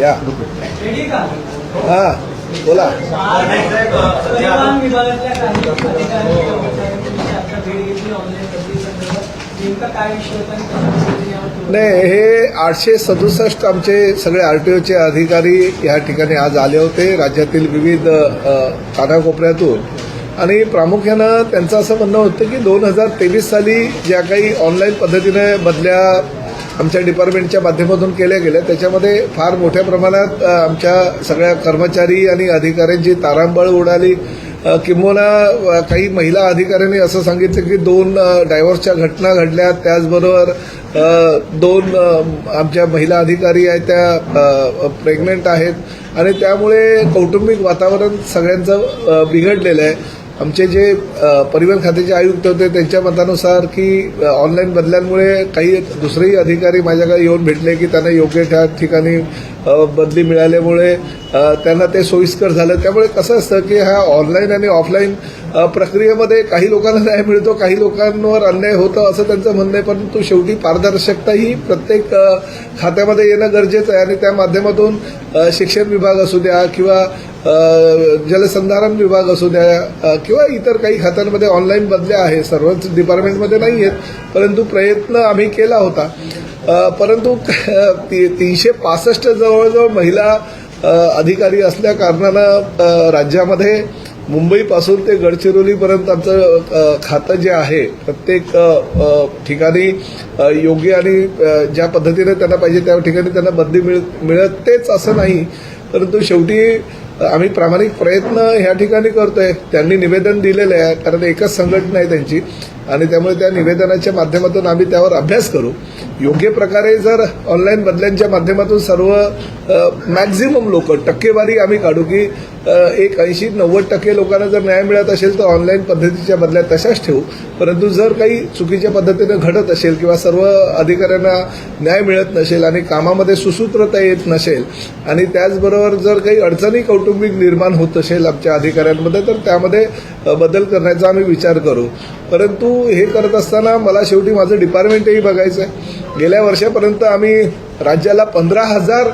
या. हा बोला. नाही हे आठशे सदुसष्ट आमचे सगळे आर टी ओचे अधिकारी या ठिकाणी आज आले होते. राज्यातील विविध कानाकोपऱ्यातून. आणि प्रामुख्यानं त्यांचं असं म्हणणं होतं की दोन हजार तेवीस साली ज्या काही ऑनलाईन पद्धतीने बदल्या आमच्या डिपार्टमेंटच्या माध्यमातून केल्या गेल्या. त्याच्यामध्ये फार मोठ्या प्रमाणात आमच्या सगळ्या कर्मचारी आणि अधिकाऱ्यांची तारांबळ उडाली. किंबहुना काही महिला अधिकाऱ्यांनी असं सांगितलं की दोन डायव्हर्सच्या घटना घडल्या. त्याचबरोबर दोन आमच्या महिला अधिकारी आहेत त्या प्रेग्नेंट आहेत. आणि त्यामुळे कौटुंबिक वातावरण सगळ्यांचं बिघडलेलं आहे. आमचे जे परिवहन खात्याचे आयुक्त होते त्यांच्या मतानुसार की ऑनलाईन बदल्यांमुळे काही दुसरेही अधिकारी माझ्याकडे येऊन भेटले की त्यांना योग्य त्या ठिकाणी बदली मिळाल्यामुळे त्यांना ते सोयीस्कर झालं. त्यामुळे कसं असतं की ह्या ऑनलाईन आणि ऑफलाईन प्रक्रियेमध्ये काही लोकांना न्याय मिळतो काही लोकांवर अन्याय होतं असं त्यांचं म्हणणं आहे परंतु शेवटी पारदर्शकता ही प्रत्येक खात्यामध्ये येणं गरजेचं आहे. आणि त्या माध्यमातून शिक्षण विभाग असू द्या किंवा जलसंधारण विभाग असू द्या किंवा इतर काही खात्यांमध्ये ऑनलाईन बदल्या आहे सर्वच डिपार्टमेंटमध्ये नाही आहेत परंतु प्रयत्न आम्ही केला होता. परंतु ती- तीनशे पासष्ट जवळजवळ महिला अधिकारी असल्या कारणानं राज्यामध्ये मुंबईपासून ते गडचिरोलीपर्यंत आमचं खातं जे आहे प्रत्येक ठिकाणी योग्य आणि ज्या पद्धतीने त्यांना पाहिजे त्या ठिकाणी त्यांना बदली मिळ मिळतेच असं नाही. परंतु शेवटी आम्ही प्रामाणिक प्रयत्न ह्या ठिकाणी करतोय. त्यांनी निवेदन दिलेलं आहे. कारण एकच संघटना आहे त्यांची. आणि त्यामुळे त्या निवेदनाच्या माध्यमातून आम्ही त्यावर अभ्यास करू. योग्य प्रकारे जर ऑनलाईन बदल्यांच्या माध्यमातून सर्व मॅक्झिमम लोक टक्केवारी आम्ही काढू की एक ऐंशी नव्वद टक्के लोकांना जर न्याय मिळत असेल तर ऑनलाईन पद्धतीच्या बदल्या तशाच ठेवू. परंतु जर काही चुकीच्या पद्धतीनं घडत असेल किंवा सर्व अधिकाऱ्यांना न्याय मिळत नसेल आणि कामामध्ये सुसूत्रता येत नसेल आणि त्याचबरोबर जर काही अडचणी कौटुंबिक निर्माण होत असेल आमच्या अधिकाऱ्यांमध्ये तर त्यामध्ये बदल करण्याचा आम्ही विचार करू. परंतु हे करत असताना मला शेवटी माझं डिपार्टमेंटही बघायचं आहे. गेल्या वर्षापर्यंत आम्ही राज्याला पंधरा हजार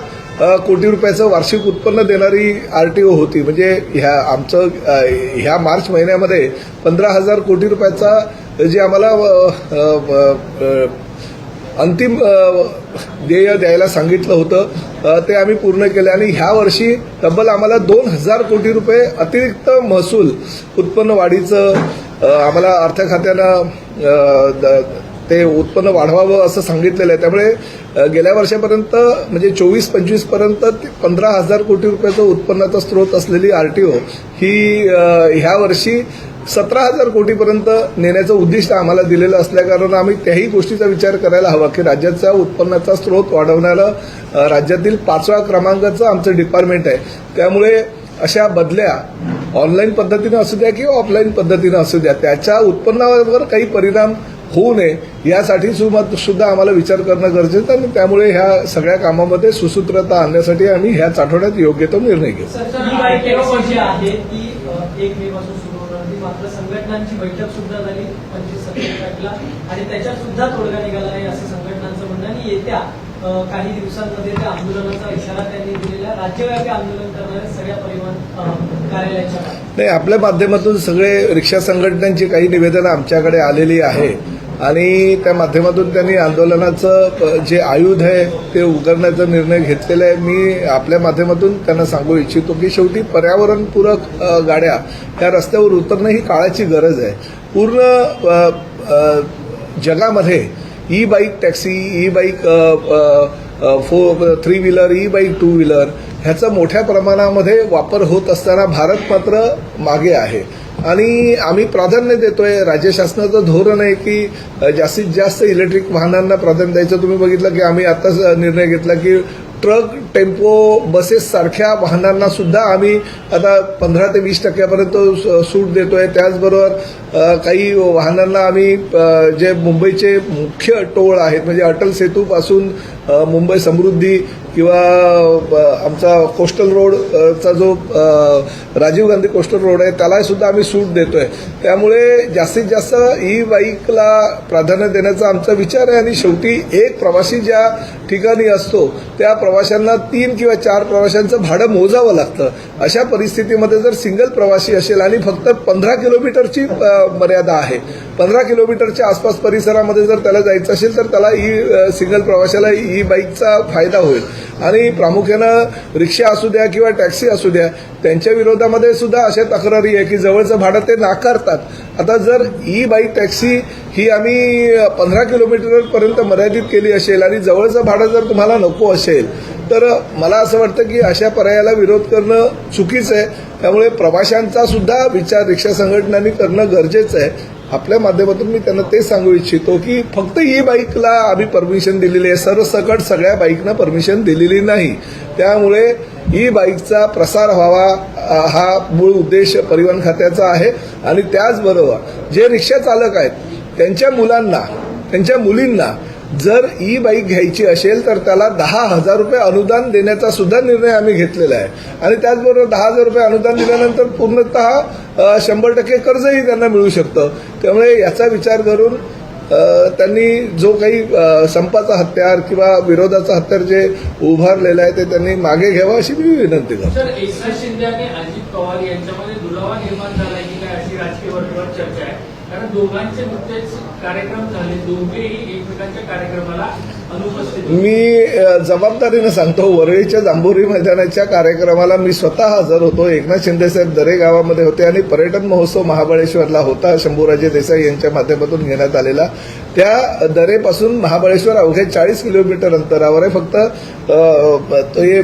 कोटी रुपयाचं वार्षिक उत्पन्न देणारी आर टी ओ होती. म्हणजे ह्या आमचं ह्या मार्च महिन्यामध्ये पंधरा हजार कोटी रुपयाचा जे आम्हाला अंतिम ध्येय द्यायला सांगितलं होतं ते आम्ही पूर्ण केले. आणि ह्या वर्षी तब्बल आम्हाला दोन हजार कोटी रुपये अतिरिक्त महसूल उत्पन्न वाढीचं आम्हाला अर्थ खात्यानं द- ते उत्पन्न वाढवावं असं सांगितलेलं आहे. त्यामुळे गेल्या वर्षापर्यंत म्हणजे चोवीस पंचवीसपर्यंत पंधरा हजार कोटी रुपयाचं उत्पन्नाचा स्रोत असलेली आरटीओ ही ह्या वर्षी सतरा हजार कोटीपर्यंत नेण्याचं उद्दिष्ट आम्हाला दिलेलं असल्याकारणानं आम्ही त्याही गोष्टीचा विचार करायला हवा की राज्याचा उत्पन्नाचा स्रोत वाढवणारं राज्यातील पाचव्या क्रमांकाचं आमचं डिपार्टमेंट आहे. त्यामुळे अशा बदल्या ऑनलाईन पद्धतीनं असू द्या किंवा ऑफलाईन पद्धतीनं असू द्या त्याच्या उत्पन्नावर काही परिणाम होऊ नये यासाठी सुद्धा आम्हाला विचार करणं गरजेचं आणि त्यामुळे ह्या सगळ्या कामामध्ये सुसूत्रता आणण्यासाठी आम्ही ह्याच आठवड्यात योग्य तो निर्णय घेऊ. म्हणजे संघटनांची बैठक सुद्धा झाली पंचवीस आणि त्याच्यात सुद्धा तोडगा निघाला आहे असं संघटनांचं म्हणणं आणि येत्या काही दिवसांमध्ये त्या आंदोलनाचा इशारा त्यांनी दिलेला राज्यव्यापी आंदोलन करणाऱ्या सगळ्या परिवहन नाही आपल्या माध्यमातून सगळे रिक्षा संघटनांची काही निवेदनं आमच्याकडे आलेली आहे. आणि त्या माध्यमातून त्यांनी आंदोलनाचं प- जे आयुध आहे ते उघडण्याचा निर्णय घेतलेला आहे. मी आपल्या माध्यमातून त्यांना सांगू इच्छितो की शेवटी पर्यावरणपूरक गाड्या त्या रस्त्यावर उतरणं ही काळाची गरज आहे. पूर्ण जगामध्ये e bike taxi e bike four three wheeler e bike two wheeler ह्याचा मोठ्या प्रमाणामध्ये वापर होत असताना भारत मात्र मागे आहे. आणि आम्ही प्राधान्य देतोय राज्य शासनाचं धोरण आहे की जास्तीत जास्त इलेक्ट्रिक वाहनांना प्राधान्य द्यायचं. तुम्ही बघितलं की आम्ही आताच निर्णय घेतला की ट्रक टेम्पो बसेससारख्या वाहनांना सुद्धा आम्ही आता पंधरा ते वीस टक्क्यापर्यंत सूट सूट देतोय. त्याचबरोबर काही वाहनांना आम्ही जे मुंबईचे मुख्य टोळ आहेत म्हणजे अटल सेतूपासून मुंबई समृद्धी किंवा आमचा कोस्टल रोडचा जो राजीव गांधी कोस्टल रोड आहे त्यालाही सुद्धा आम्ही सूट देतोय. त्यामुळे जास्तीत जास्त ई बाईकला प्राधान्य देण्याचा आमचा विचार आहे आणि शेवटी एक प्रवासी ज्या ठिकाणी असतो त्या प्रवाशांना तीन किंवा चार प्रवाशांचं भाडं मोजावं लागतं. अशा परिस्थितीमध्ये जर सिंगल प्रवासी असेल आणि फक्त पंधरा किलोमीटरची मर्यादा आहे पंधरा किलोमीटरच्या आसपास परिसरामध्ये जर त्याला जायचं असेल तर त्याला ई सिंगल प्रवाशाला ई बाईकचा फायदा होईल. आणि प्रामुख्यानं रिक्षा असू द्या किंवा टॅक्सी असू द्या त्यांच्या विरोधामध्ये सुद्धा अशा तक्रारी आहे की जवळचं भाडं ते नाकारतात. आता जर ई बाईक टॅक्सी ही आम्ही पंधरा किलोमीटरपर्यंत मर्यादित केली असेल आणि जवळचं भाडं जर तुम्हाला नको असेल तर मला असं वाटतं की अशा पर्यायाला विरोध करणं चुकीचं आहे. त्यामुळे प्रवाशांचा सुद्धा विचार रिक्षा संघटनांनी करणं गरजेचं आहे. आपल्या माध्यमातून मी त्यांना ते सांगू इच्छितो की फक्त ई बाईकला आम्ही परमिशन दिलेली आहे. सरसकट सगळ्या बाईकना परमिशन दिलेली नाही. त्यामुळे ई बाईकचा प्रसार व्हावा हा मूळ उद्देश परिवहन खात्याचा आहे. आणि त्याचबरोबर जे रिक्षा चालक आहेत त्यांच्या मुलांना त्यांच्या मुलींना जर ई बाईक घ्यायची असेल तर त्याला दहा हजार रुपये अनुदान देण्याचा सुद्धा निर्णय आम्ही घेतलेला आहे. आणि त्याचबरोबर दहा हजार रुपये अनुदान दिल्यानंतर पूर्णतः शंभर टक्के कर्जही त्यांना मिळू शकतं. त्यामुळे याचा विचार करून त्यांनी जो काही संपाचा हत्यार किंवा विरोधाचा हत्यार जे उभारलेलं आहे ते त्यांनी मागे घ्यावं अशी मी विनंती करतो सर एकनाथ शिंदे आणि अजित पवार यांच्यामध्ये दुरावा निर्माण झाला की काय अशी राजकीय वर्तुळात चर्चा आहे कारण दोघांचे नुकतेच कार्यक्रम झाले. दोघेही एकमेकांच्या कार्यक्रमाला मी जबाबदारीनं सांगतो वरळीच्या जांभोरी मैदानाच्या कार्यक्रमाला मी स्वतः हजर होतो. एकनाथ शिंदेसाहेब दरे गावामध्ये होते आणि पर्यटन महोत्सव महाबळेश्वरला होता. शंभूराजे देसाई यांच्या माध्यमातून घेण्यात आलेला. त्या दरेपासून महाबळेश्वर अवघ्या चाळीस किलोमीटर अंतरावर आहे. फक्त ते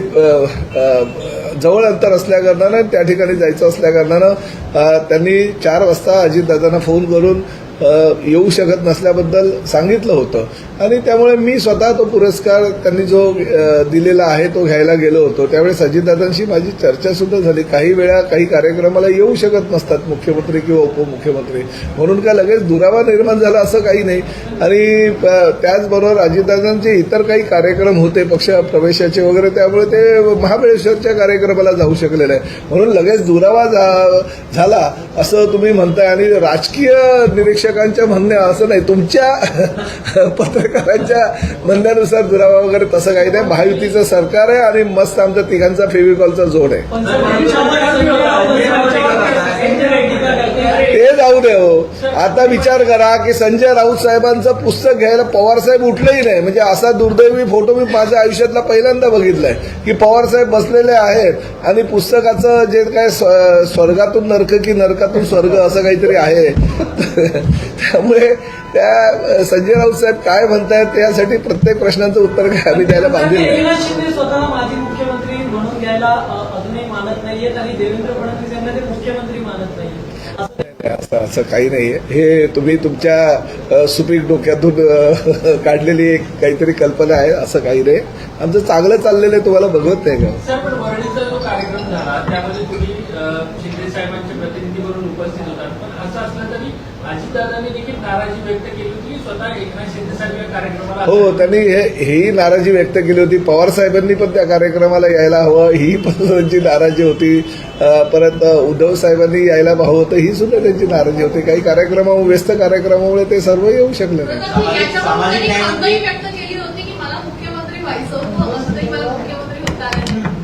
जवळ अंतर असल्याकारणानं त्या ठिकाणी जायचं असल्याकारणानं त्यांनी चार वाजता अजितदादांना फोन करून येऊ शकत नसल्याबद्दल सांगितलं होतं. आणि त्यामुळे मी स्वतः तो पुरस्कार त्यांनी जो दिलेला आहे तो घ्यायला गेलो होतो. त्यावेळेस अजितदादांशी माझी चर्चा सुद्धा झाली. काही वेळा काही कार्यक्रमाला येऊ शकत नसतात मुख्यमंत्री किंवा उपमुख्यमंत्री. म्हणून काय लगेच दुरावा निर्माण झाला असं काही नाही. आणि त्याचबरोबर अजितदादांचे इतर काही कार्यक्रम होते पक्ष प्रवेशाचे वगैरे त्यामुळे ते महाबळेश्वरच्या कार्यक्रमाला जाऊ शकलेले आहे म्हणून लगेच दुरावा झाला असं तुम्ही म्हणताय. आणि राजकीय निरीक्षण शिक्षकांच्या म्हणण्या असं नाही. तुमच्या पत्रकारांच्या म्हणण्यानुसार दुरावा वगैरे तसं काही नाही. महायुतीचं सरकार आहे आणि मस्त आमचा तिघांचा फेविकॉलचा जोड आहे पण सर, संजय टीका जाऊ दे हो आता विचार करा की संजय राऊत साहेबांचं पुस्तक घ्यायला पवार साहेब उठलेही नाही. म्हणजे असा दुर्दैवी फोटो मी माझ्या आयुष्यातला पहिल्यांदा बघितलाय की पवार साहेब बसलेले आहेत आणि पुस्तकाचं जे काय स्व- स्वर्गातून नरक की नरकातून स्वर्ग असं काहीतरी आहे. त्यामुळे त्या संजय राऊत साहेब काय म्हणतायत त्यासाठी प्रत्येक प्रश्नाचं उत्तर काय आम्ही द्यायला बांधील नाही. असं असं काही नाहीये. हे तुम्ही तुमच्या सुपीक डोक्यातून काढलेली एक काहीतरी कल्पना आहे असं काही नाही. आमचं चांगलं चाललेलं आहे तुम्हाला बघवत नाही का सर पण वरळीचा जो कार्यक्रम झाला त्यामध्ये तुम्ही अं, शिंदे साहेबांचे प्रतिनिधी म्हणून उपस्थित होतात पण असं असलं तरी अजितदादांनी देखील नाराजी व्यक्त केली होती की स्वतः एकनाथ शिंदे साहेब या कार्यक्रमाला हो त्यांनी हे ही नाराजी व्यक्त केली होती. पवार साहेबांनी पण त्या कार्यक्रमाला यायला हवं. ही पण त्यांची नाराजी होती. परत उद्धव साहेबांनी यायला हवं होतं. ही सुद्धा त्यांची नाराजी होती. काही कार्यक्रमामुळे व्यस्त कार्यक्रमामुळे ते सर्व येऊ शकले नाही याच्यावर सामाजिक त्यांनी न्याय खंतही व्यक्त केली होती की मला मुख्यमंत्री व्हायचं होतं असंही मला मुख्यमंत्री होता नाही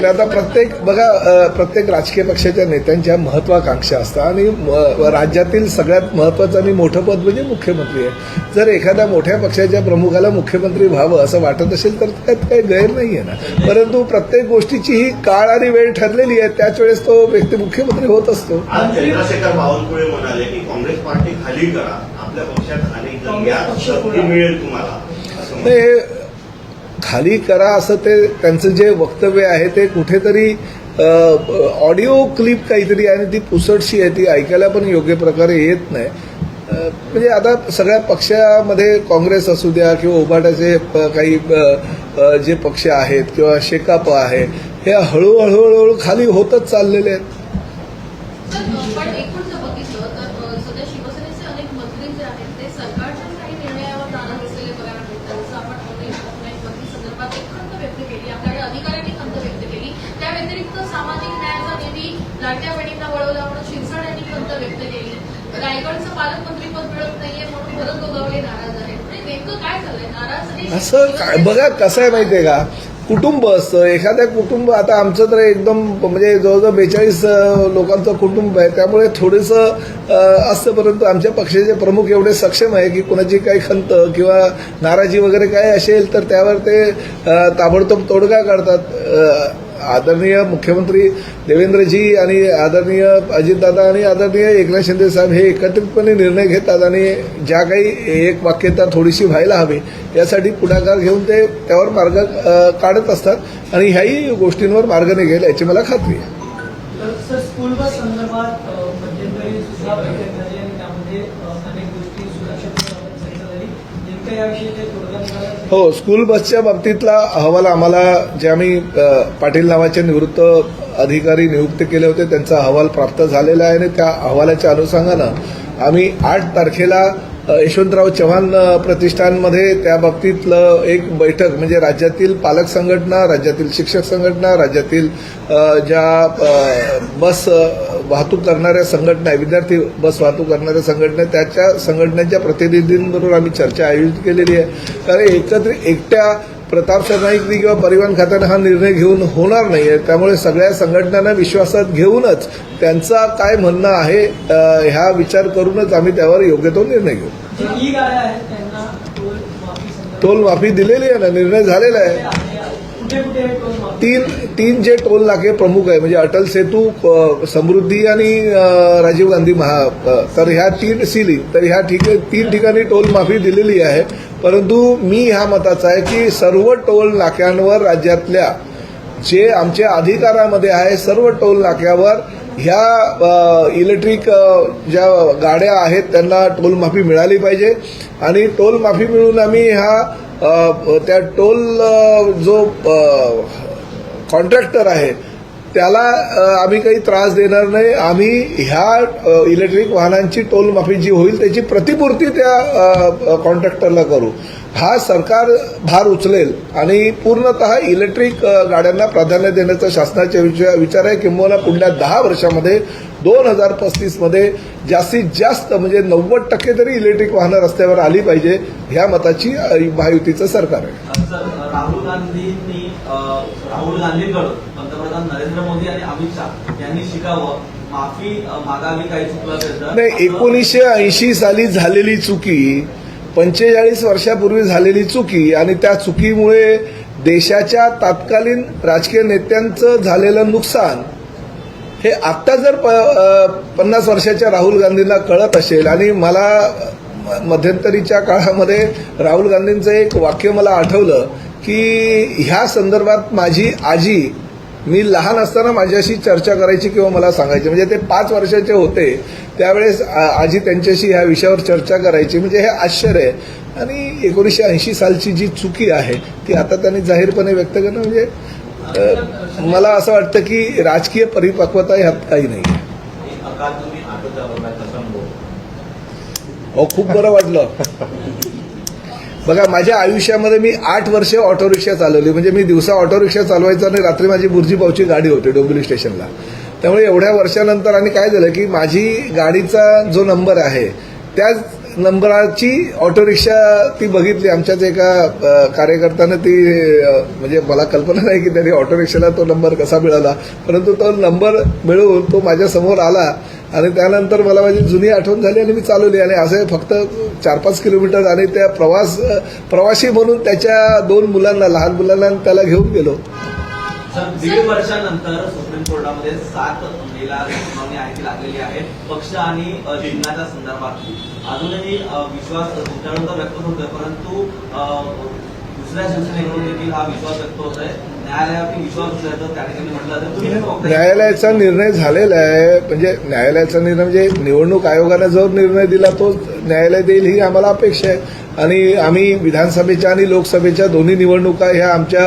ना आता प्रत्येक बघा प्रत्येक राजकीय पक्षाच्या नेत्यांच्या महत्वाकांक्षा असतात. आणि म- राज्यातील सगळ्यात महत्वाचं आणि मोठं पद म्हणजे मुख्यमंत्री आहे. जर एखाद्या मोठ्या पक्षाच्या प्रमुखाला मुख्यमंत्री व्हावं असं वाटत असेल तर त्यात काही गैर नाही आहे ना. परंतु प्रत्येक गोष्टीची ही काळ आणि वेळ ठरलेली आहे. त्याच वेळेस तो व्यक्ती मुख्यमंत्री होत असतो. आज चंद्रशेखर बावनकुळे म्हणाले की काँग्रेस पार्टी खाली करा. आपल्या पक्षात अनेक मिळेल तुम्हाला. हे खाली करा असं ते त्यांचं जे वक्तव्य आहे ते कुठेतरी ऑडिओ क्लिप काहीतरी आहे आणि ती पुसटशी आहे ती ऐकायला पण योग्य प्रकारे येत नाही. म्हणजे आता सगळ्या पक्षामध्ये काँग्रेस असू द्या किंवा उभाटाचे प- काही जे पक्ष आहेत किंवा शेकाप आहे हे हळूहळू हळूहळू खाली होतच चाललेले आहेत तर पण एकूण जर बघितलं तर अ, सध्या शिवसेनेचे अनेक मंत्री जे आहेत ते सरकारच्या काही निर्णयावर नाराज असलेले बघायला मिळतात जसं आपण ऑनलाईन ऑफलाईन भरती संदर्भात एक खंत व्यक्त केली आपल्याकडे अधिकाऱ्यांनी खंत व्यक्त केली त्या व्यतिरिक्त सामाजिक न्यायाचा निधी लाडक्या बहिणींना वळवला म्हणून शिरसाट यांनी खंत व्यक्त केली रायगडचं पालकमंत्रीपद मिळत नाहीये म्हणून भरत गोगावले नाराज आहेत म्हणजे नेमकं काय झालंय नाराज हे असं काय बघा कसं आहे माहिती आहे का? कुटुंब असतं. एखाद्या कुटुंब आता आमचं तर एकदम म्हणजे जवळजवळ बेचाळीस लोकांचं कुटुंब आहे. त्यामुळे थोडंसं असतं. परंतु आमच्या पक्षाचे प्रमुख एवढे सक्षम आहे की कोणाची काही खंत किंवा नाराजी वगैरे काय असेल तर त्यावर ते ताबडतोब तोडगा काढतात. आदरणीय मुख्यमंत्री देवेंद्रजी आणि आदरणीय अजितदादा आणि आदरणीय एकनाथ शिंदे साहेब हे एकत्रितपणे निर्णय घेतात आणि ज्या काही एक वाक्यता थोडीशी व्हायला हवी यासाठी पुढाकार घेऊन ते त्यावर मार्ग काढत असतात आणि ह्याही गोष्टींवर मार्ग निघेल याची मला खात्री आहे. संदर्भात याविषयी हो स्कूल बसच्या बाबतीतला अहवाल आम्हाला जे आम्ही पाटील नावाचे निवृत्त अधिकारी नियुक्त केले होते त्यांचा अहवाल प्राप्त झालेला आहे आणि त्या अहवालाच्या अनुषंगानं आम्ही आठ तारखेला यशवंतराव चव्हाण प्रतिष्ठानमध्ये त्या बाबतीतलं एक बैठक म्हणजे राज्यातील पालक संघटना राज्यातील शिक्षक संघटना राज्यातील ज्या बस वाहतूक करणाऱ्या संघटना आहे विद्यार्थी बस वाहतूक करणाऱ्या संघटना त्याच्या संघटनेच्या प्रतिनिधींबरोबर आम्ही चर्चा आयोजित केलेली आहे. कारण एकत्र एकट्या प्रताप सरनाईकनी किंवा परिवहन खात्यानं हा निर्णय घेऊन होणार नाही आहे त्यामुळे सगळ्या संघटनांना विश्वासात घेऊनच त्यांचा काय म्हणणं आहे ह्या विचार करूनच आम्ही त्यावर योग्य तो निर्णय घेऊ. टोल माफी दिलेली आहे ना निर्णय झालेला आहे. तीन तीन जे टोल नाके प्रमुख आहे म्हणजे अटल सेतू समृद्धी आणि राजीव गांधी महा तर ह्या तीन सिली तर ह्या ठिक तीन ठिकाणी टोल माफी दिलेली आहे. परंतु मी ह्या मताचा आहे की सर्व टोल नाक्यांवर राज्यातल्या जे आमच्या अधिकारामध्ये आहे सर्व टोल नाक्यावर ह्या इलेक्ट्रिक ज्या गाड्या आहेत त्यांना टोल माफी मिळाली पाहिजे. आणि टोल माफी मिळून आम्ही ह्या त्या टोल जो कॉन्ट्रॅक्टर आहे त्याला आम्ही काही त्रास देणार नाही. आम्ही ह्या इलेक्ट्रिक वाहनांची टोल माफी जी होईल त्याची प्रतिपूर्ती त्या कॉन्ट्रॅक्टरला करू. हा सरकार भार उचलेल आणि पूर्णतः इलेक्ट्रिक गाड्यांना प्राधान्य देण्याचा शासनाचा विचार विचार आहे. किंवा पुढल्या दहा वर्षामध्ये दोन हजार पस्तीसमध्ये जास्तीत जास्त म्हणजे नव्वद टक्के तरी इलेक्ट्रिक वाहनं रस्त्यावर आली पाहिजे ह्या मताची महायुतीचं सरकार आहे. राहुल गांधींकडून पंतप्रधान नरेंद्र मोदी आणि अमित शाह यांनी शिकावं. माफी मागावी काही चुकलं तर नाही एकोणीसशे ऐंशी साली झालेली चुकी पंचेचाळीस वर्षापूर्वी झालेली चुकी आणि त्या चुकीमुळे देशाच्या तात्कालीन राजकीय नेत्यांचं झालेलं नुकसान हे आत्ता जर प पन्नास वर्षाच्या राहुल गांधींना कळत असेल आणि मला मध्यंतरीच्या काळामध्ये राहुल गांधींचं एक वाक्य मला आठवलं की ह्या संदर्भात माझी आजी मी लहान असताना माझ्याशी चर्चा करायची किंवा मला सांगायची. म्हणजे ते पाच वर्षाचे होते. त्यावेळेस आजी त्यांच्याशी ह्या विषयावर चर्चा करायची. म्हणजे हे आश्चर्य आहे. आणि एकोणीसशे ऐंशी सालची जी चुकी आहे ती आता त्यांनी जाहीरपणे व्यक्त करणं म्हणजे मला असं वाटतं की राजकीय परिपक्वता ह्यात काही नाही अहो खूप बरं वाटलं. बघा माझ्या आयुष्यामध्ये मी आठ वर्षे ऑटो रिक्षा चालवली. म्हणजे मी दिवसा ऑटो रिक्षा चालवायचा आणि रात्री माझी बुर्जीपावची गाडी होती डोंबिवली स्टेशनला. त्यामुळे एवढ्या वर्षानंतर आणि काय झालं की माझी गाडीचा जो नंबर आहे त्याच नंबराची ऑटो रिक्षा ती बघितली. आमच्याच एका कार्यकर्त्यानं ती म्हणजे मला कल्पना नाही की त्यांनी ऑटो रिक्षाला तो नंबर कसा मिळाला. परंतु तो नंबर मिळवून तो माझ्यासमोर आला आणि त्यानंतर मला माझी जुनी आठवण झाली आणि मी चालवली. आणि असे फक्त चार पाच किलोमीटर आणि त्या प्रवास प्रवासी म्हणून त्याच्या दोन मुलांना लहान मुलांना त्याला घेऊन गेलो. दीड वर्षानंतर सुप्रीम कोर्टामध्ये सात महिला सुनावणी आहे लागलेली आहे. पक्ष आणि अ, संदर्भात. अजूनही विश्वास तुमच्याकडून व्यक्त होतोय परंतु दुसऱ्या शिवसेनेकडून देखील हा विश्वास व्यक्त होत आहे न्यायालयाचा निर्णय झालेला आहे. म्हणजे न्यायालयाचा निर्णय म्हणजे निवडणूक आयोगाने जो निर्णय दिला तो न्यायालय देईल ही आम्हाला अपेक्षा आहे. आणि आम्ही विधानसभेच्या आणि लोकसभेच्या दोन्ही निवडणुका ह्या आमच्या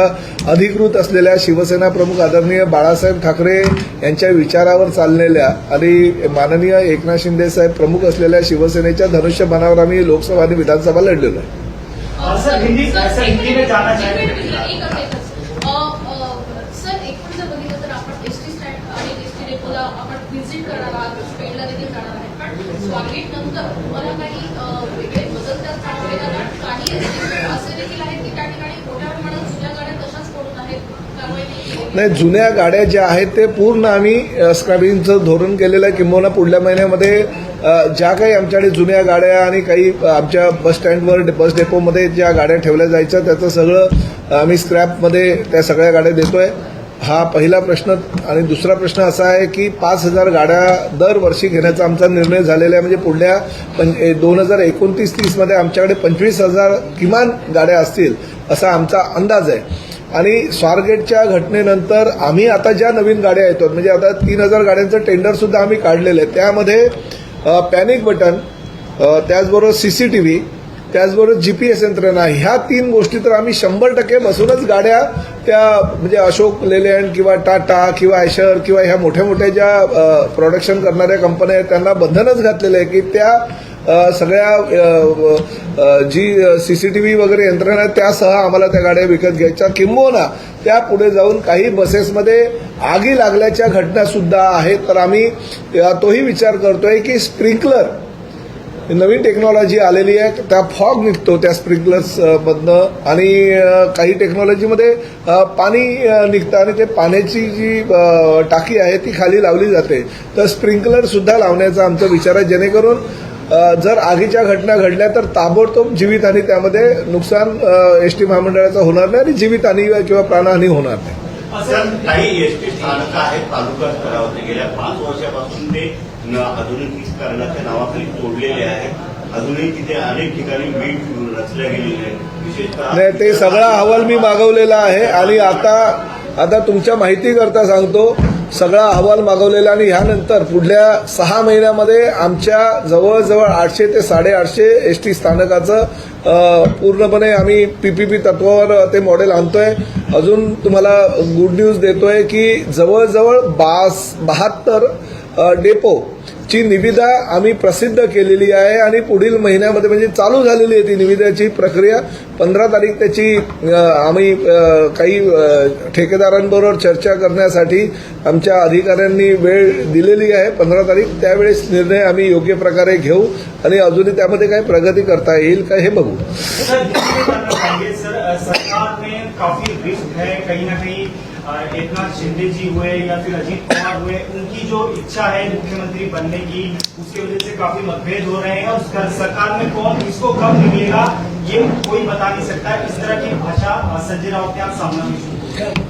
अधिकृत असलेल्या शिवसेना प्रमुख आदरणीय बाळासाहेब ठाकरे यांच्या विचारावर चाललेल्या आणि माननीय एकनाथ शिंदे साहेब प्रमुख असलेल्या शिवसेनेच्या धनुष्यबाणावर आम्ही लोकसभा आणि विधानसभा लढलेलो आहे सर, हिंदी- सर, हिंदी में जाना चाहेंगे? एक मिनिट, एक मिनिट, सर. अ, अ, सर एकूण जर बघितलं तर आपण एस टी स्टँड आणि एस टी डेपोला आपण व्हिजिट करणार आहात स्पेडला देखील जाणार आहे पण स्वागत नंतर तुम्हाला काही अ, वेगळे बदल त्यात जाणवायला कारण काही एस टी स्टँड असे देखील आहेत की त्या ठिकाणी मोठ्या प्रमाणात जुन्या गाड्या तशाच पडून आहेत नाही जुन्या गाड्या ज्या आहेत ते पूर्ण आम्ही स्क्रॅबिंगचं धोरण केलेलं आहे. किंबहुना पुढल्या महिन्यामध्ये ज्या काही आमच्याकडे जुन्या गाड्या आणि काही आमच्या बस स्टँडवर बस डेपोमध्ये ज्या गाड्या ठेवल्या जायच्या त्याचं सगळं आम्ही स्क्रॅपमध्ये त्या सगळ्या गाड्या देतोय. हा पहिला प्रश्न आणि दुसरा प्रश्न असा आहे की पाच हजार गाड्या दरवर्षी घेण्याचा आमचा निर्णय झालेला आहे. म्हणजे पुढल्या पं दोन हजार एकोणतीस तीसमध्ये आमच्याकडे पंचवीस हजार किमान गाड्या असतील असा आमचा अंदाज आहे. आणि स्वारगेटच्या घटनेनंतर आम्ही आता ज्या नवीन गाड्या येतो म्हणजे आता तीन हजार गाड्यांचं टेंडर सुद्धा आम्ही काढलेलं आहे. त्यामध्ये पॅनिक बटन त्याचबरोबर सी सी टी व्ही त्याचबरोबर जी पी एस यंत्रणा ह्या तीन गोष्टी तर आम्ही शंभर टक्के बसूनच गाड्या त्या म्हणजे अशोक लेलँड किंवा टाटा किंवा आयशर किंवा ह्या मोठ्या मोठ्या ज्या प्रोडक्शन करणाऱ्या कंपन्या आहेत त्यांना बंधनच घातलेलं आहे की त्या सगळ्या जी सी सी टी व्ही वगैरे यंत्रणा आहेत त्यासह आम्हाला त्या गाड्या विकत घ्यायच्या. किंबहुना त्या पुढे जाऊन काही बसेसमध्ये आगी लागल्याच्या घटना सुद्धा आहेत. तर आम्ही तोही विचार करतोय की स्प्रिंकलर नवीन टेक्नॉलॉजी आलेली आहे त्या फॉग निघतो त्या स्प्रिंकलर्स मधनं. आणि काही टेक्नॉलॉजीमध्ये पाणी निघतं आणि ते पाण्याची जी टाकी आहे ती खाली लावली जाते. तर स्प्रिंकलर सुद्धा लावण्याचा आमचा विचार आहे जेणेकरून जर आगीच्या घटना घडल्या तर ताबडतोब जीवितहानी त्यामध्ये नुकसान एस टी महामंडळाचं होणार नाही आणि जीवितहानी किंवा प्राणहानी होणार नाही. काही एस टी स्थानक आहेत तालुका गेल्या पाच वर्षापासून ते आधुनिकीकरणाच्या नावाखाली तोडलेले आहेत. अजूनही तिथे अनेक ठिकाणी रचल्या गेलेले आहेत. विशेषतः नाही ते सगळा अहवाल मी मागवलेला आहे आणि आता आता तुमच्या माहितीकरता सांगतो सगळा अहवाल मागवलेला आणि ह्यानंतर पुढल्या सहा महिन्यामध्ये आमच्या जवळजवळ आठशे ते साडेआठशे एस टी स्थानकाचं पूर्णपणे आम्ही पीपीपी तत्वावर ते मॉडेल आणतोय. अजून तुम्हाला गुड न्यूज देतोय की जवळजवळ बास बहात्तर डेपो ची निविदा आम्ही प्रसिद्ध केलेली आहे आणि पुढील महिन्यामध्ये म्हणजे चालू झालेली आहे ती निविदाची प्रक्रिया. पंधरा तारीख त्याची आम्ही काही ठेकेदारांबरोबर चर्चा करण्यासाठी आमच्या अधिकाऱ्यांनी वेळ दिलेली आहे. पंधरा तारीख त्यावेळेस निर्णय आम्ही योग्य प्रकारे घेऊ आणि अजूनही त्यामध्ये काही प्रगती करता येईल का हे बघू. सर दूसरी बात बताइए सर सरकार में काफ़ी रिस्क कहीं ना कहीं अ, एकनाथ शिंदे जी हुए या फिर अजीत पवार हुए उनकी जो इच्छा है मुख्यमंत्री बनने की उसकी वजह से काफ़ी मतभेद हो रहे हैं और सरकार में कौन किसको कब निकलेगा ये कोई बता नहीं सकता। इस तरह की भाषा संजय राउत के आप सामना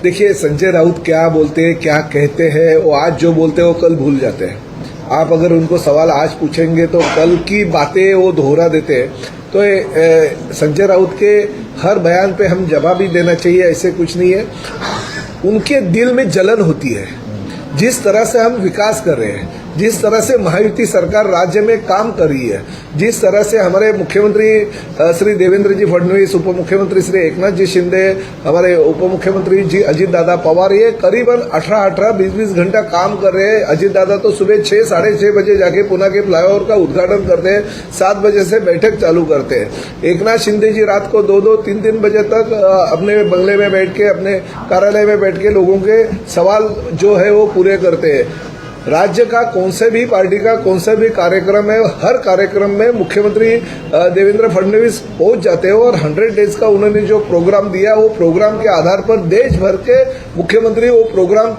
देखिए संजय राउत क्या बोलते हैं क्या कहते हैं वो आज जो बोलते हैं वो कल भूल जाते हैं। आप अगर उनको सवाल आज पूछेंगे तो कल की बातें वो दोहरा देते हैं। तो संजय राउत के हर बयान पे हम जवाब ही देना चाहिए ऐसे कुछ नहीं है। उनके दिल में जलन होती है। जिस तरह से हम विकास कर रहे हैं जिस तरह से महायुति सरकार राज्य में काम कर रही है, जिस तरह से हमारे मुख्यमंत्री श्री देवेंद्र जी फडणवीस उप मुख्यमंत्री श्री एकनाथ जी शिंदे, हमारे उप मुख्यमंत्री जी अजीत दादा पवार, ये करीबन 18 18 बीस बीस घंटा काम कर रहे हैं। अजीत दादा तो सुबह छह, साढ़े छह बजे जाके पुणे के फ्लाईओवर का उद्घाटन करते हैं, सात बजे से बैठक चालू करते हैं। एकनाथ शिंदे जी रात को दो दो तीन तीन बजे तक अपने बंगले में बैठ के, अपने कार्यालय में बैठ के लोगों के सवाल जो है वो पूरे करते हैं। राज्य का कौन से भी पार्टी का कौन सा भी कार्यक्रम है, हर कार्यक्रम में मुख्यमंत्री देवेंद्र फडणवीस पहुँच जाते हैं और हंड्रेड डेज़ का उन्होंने जो प्रोग्राम दिया, वो प्रोग्राम के आधार पर देश भर के मुख्यमंत्री वो प्रोग्राम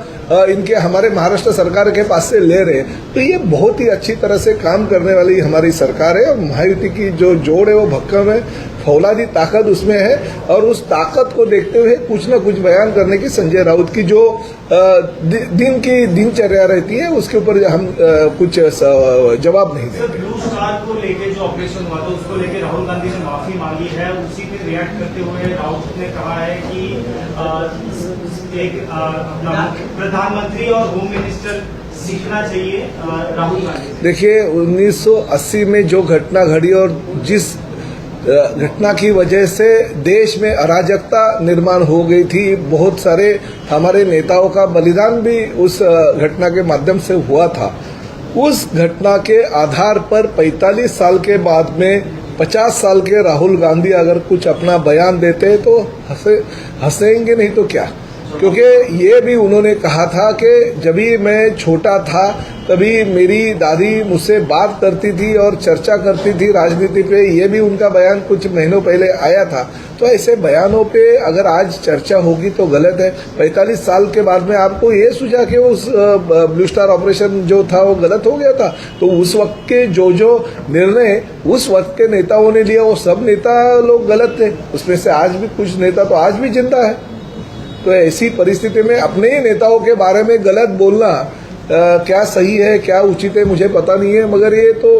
इनके हमारे महाराष्ट्र सरकार के पास से ले रहे हैं। तो ये बहुत ही अच्छी तरह से काम करने वाली हमारी सरकार है और महायुति की जो जोड़ है, वो भक्कम है। फौलादी ताकत उसमें है और उस ताकत को देखते हुए कुछ न कुछ बयान करने की संजय राउत की जो दिन की दिनचर्या रहती है उसके ऊपर हम कुछ जवाब नहीं देते। देंगे ब्लू स्टार को लेके जो ऑपरेशन हुआ था उसको लेके राहुल गांधी ने माफ़ी मांगी है उसी पे रिएक्ट करते हुए राउत ने कहा है कि एक प्रधानमंत्री और होम मिनिस्टर सीखना चाहिए राहुल गांधी। देखिए 1980 में जो घटना घड़ी और जिस घटना की वजह से देश में अराजकता निर्माण हो गई थी। बहुत सारे हमारे नेताओं का बलिदान भी उस घटना के माध्यम से हुआ था। उस घटना के आधार पर 45 साल के बाद में 50 साल के राहुल गांधी अगर कुछ अपना बयान देते तो हंसे, हंसेंगे नहीं तो क्या? क्योंकि ये भी उन्होंने कहा था कि जब भी मैं छोटा था, तभी मेरी दादी मुझसे बात करती थी और चर्चा करती थी राजनीति पे। ये भी उनका बयान कुछ महीनों पहले आया था। तो ऐसे बयानों पे अगर आज चर्चा होगी तो गलत है। पैंतालीस साल के बाद में आपको ये सुझा कि उस ब्लू स्टार ऑपरेशन जो था वो गलत हो गया था। तो उस वक्त के जो जो निर्णय, उस वक्त के नेताओं ने लिया वो सब नेता लोग गलत थे। उसमें से आज भी कुछ नेता तो आज भी ज़िंदा है। तो ऐसी परिस्थिति में अपने ही नेताओं के बारे में गलत बोलना अ, क्या सही है क्या उचित है मुझे पता नहीं है मगर ये तो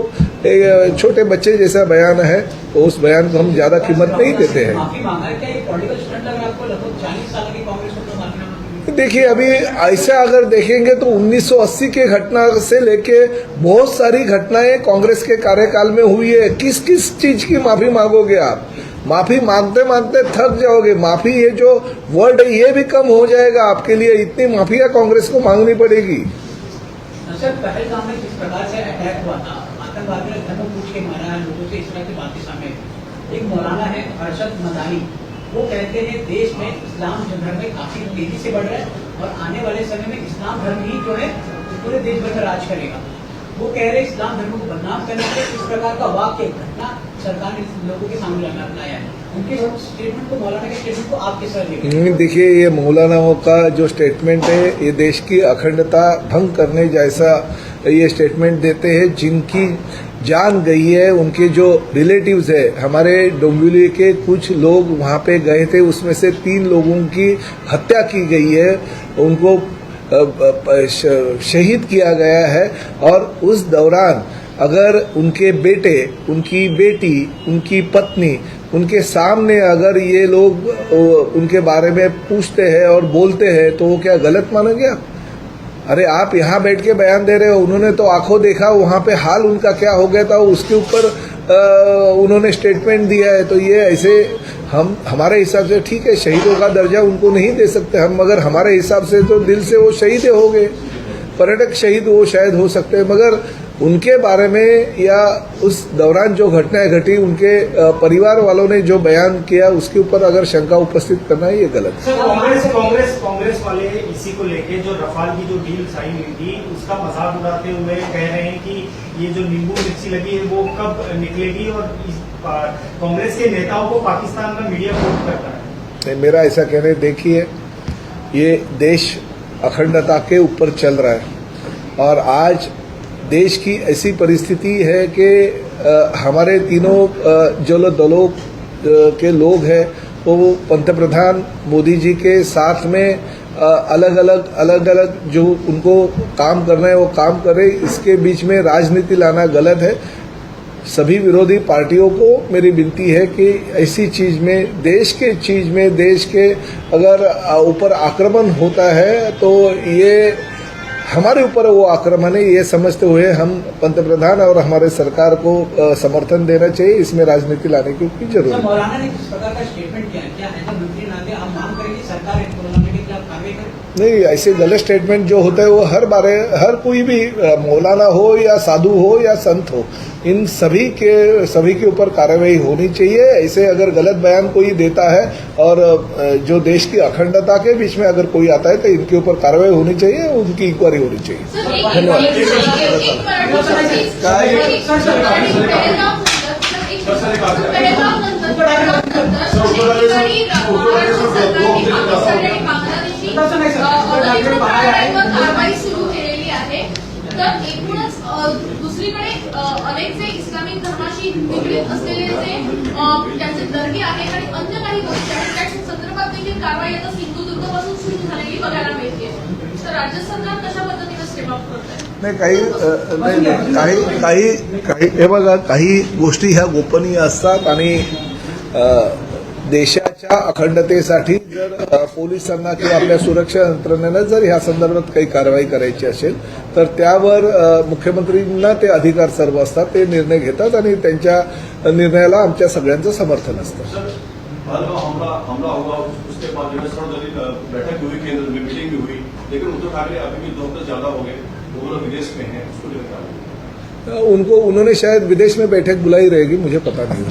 छोटे बच्चे जैसा बयान है तो उस बयान को हम ज़्यादा कीमत नहीं देते हैं। माफ़ी मांगा क्या? ये पॉलिटिकल स्टंट लग रहा आपको? लगभग चालीस साल की कांग्रेस को माफ़ी मांगा देखिए अभी ऐसा अगर देखेंगे तो 1980 के घटना से लेके बहुत सारी घटनाएँ कांग्रेस के कार्यकाल में हुई है। किस किस चीज़ की माफ़ी मांगोगे आप? माफ़ी मांगते मांगते थक जाओगे। माफ़ी ये जो वर्ड है, ये भी कम हो जाएगा। आपके लिए इतनी माफिया कांग्रेस को मांगनी पड़ेगी। में बातें सामने एक मौलाना है अरशद मदानी। वो कहते हैं, देश में इस्लाम धर्म है काफ़ी तेज़ी से बढ़ रहा है और आने वाले समय में इस्लाम धर्म ही जो है पूरे देश भर में राज करेगा। वो कह रहे हैं, इस्लाम धर्म को बदनाम करने के इस प्रकार का वाक्य, घटना सरकार ने लोगों के सामने है। देखिए, ये मौलानाओं का जो स्टेटमेंट है, ये देश की अखंडता भंग करने जैसा ये स्टेटमेंट देते हैं, जिनकी जान गई है, उनके जो रिलेटिव्स है, हमारे डोंबिवली के कुछ लोग वहाँ पे गए थे, उसमें से तीन लोगों की हत्या की गई है, उनको शहीद किया गया है, और उस दौरान अगर उनके बेटे, उनकी बेटी, उनकी पत्नी, उनके सामने अगर ये लोग उनके बारे में पूछते हैं और बोलते हैं तो वो क्या गलत मानोगे आप? अरे आप यहाँ बैठ के बयान दे रहे हो, उन्होंने तो आँखों देखा, वहाँ पे हाल उनका क्या हो गया था, उसके ऊपर उन्होंने स्टेटमेंट दिया है तो ये ऐसे हम, हमारे हिसाब से ठीक है, शहीदों का दर्जा उनको नहीं दे सकते हम, मगर हमारे हिसाब से तो दिल से वो शहीद हो गए। पर्यटक शहीद वो शायद हो सकते हैं, मगर उनके बारे में या उस दौरान जो घटनाएँ घटी उनके परिवार वालों ने जो बयान किया उसके ऊपर अगर शंका उपस्थित करना है ये गलत है। कांग्रेस कांग्रेस कांग्रेस वाले इसी को लेके जो रफाल की जो डील साइन हुई थी उसका मज़ाक उड़ाते हुए कह रहे हैं कि ये जो नींबू मिर्ची लगी है वो कब निकलेगी और कांग्रेस के नेताओं को पाकिस्तान का मीडिया कोट करता है। नहीं, मेरा ऐसा कहने देखिए ये देश अखंडता के ऊपर चल रहा है और आज देश की ऐसी परिस्थिति है कि हमारे तीनों जो दलों के लोग हैं वो पंतप्रधान मोदी जी के साथ में अलग अलग अलग अलग जो उनको काम करना है, वो काम करे। इसके बीच में राजनीति लाना गलत है। सभी विरोधी पार्टियों को मेरी विनती है कि ऐसी चीज़ में, देश के चीज़ में, देश के अगर ऊपर आक्रमण होता है तो ये हमारे ऊपर वो आक्रमण है, ये समझते हुए हम पंतप्रधान और हमारे सरकार को समर्थन देना चाहिए, इसमें राजनीति लाने की ज़रूरत है। नहीं ऐसे गलत स्टेटमेंट जो होता है वो हर बारे हर कोई भी मौलाना हो या साधु हो या संत हो इन सभी के सभी के ऊपर कार्रवाई होनी चाहिए ऐसे अगर गलत बयान कोई देता है और जो देश की अखंडता के बीच में अगर कोई आता है तो इनके ऊपर कार्रवाई होनी चाहिए उनकी इंक्वायरी होनी चाहिए धन्यवाद। कारवाई सुरू केलेली आहे. तर एकूणच अ, दुसरीकडे अनेक जे इस्लामिक धर्माशी निगडीत असलेले जे त्यांचे दर्गे आहेत आणि अन्य काही गोष्टी आहेत त्या संदर्भात देखील कारवाई आता सिंधुदुर्गपासून सुरू झालेली बघायला मिळते. तर राज्य सरकार कशा पद्धतीने स्टेप अप करत आहे नाही काही नाही, नाही, काही काही काही हे बघा काही गोष्टी ह्या गोपनीय असतात आणि अ, देशाच्या अखंडतेसाठी जर पोलिसांना किंवा आपल्या सुरक्षा यंत्रणेनं जर ह्या संदर्भात काही कारवाई करायची असेल तर त्यावर मुख्यमंत्रींना ते अधिकार सर्व असतात ते निर्णय घेतात आणि त्यांच्या निर्णयाला आमच्या सगळ्यांचं समर्थन असतं है सर्वदलीय अ, बैठक भी हुई केंद्र में मीटिंग भी हुई लेकिन उद्धव ठाकरे अभी भी दो हफ्ते ज्यादा हो गए वो लोग विदेश में हैं उसको लेकर क्या होगा? उनको उन्होंने शायद विदेश में बैठक बुलाई रहेगी मुझे पता नहीं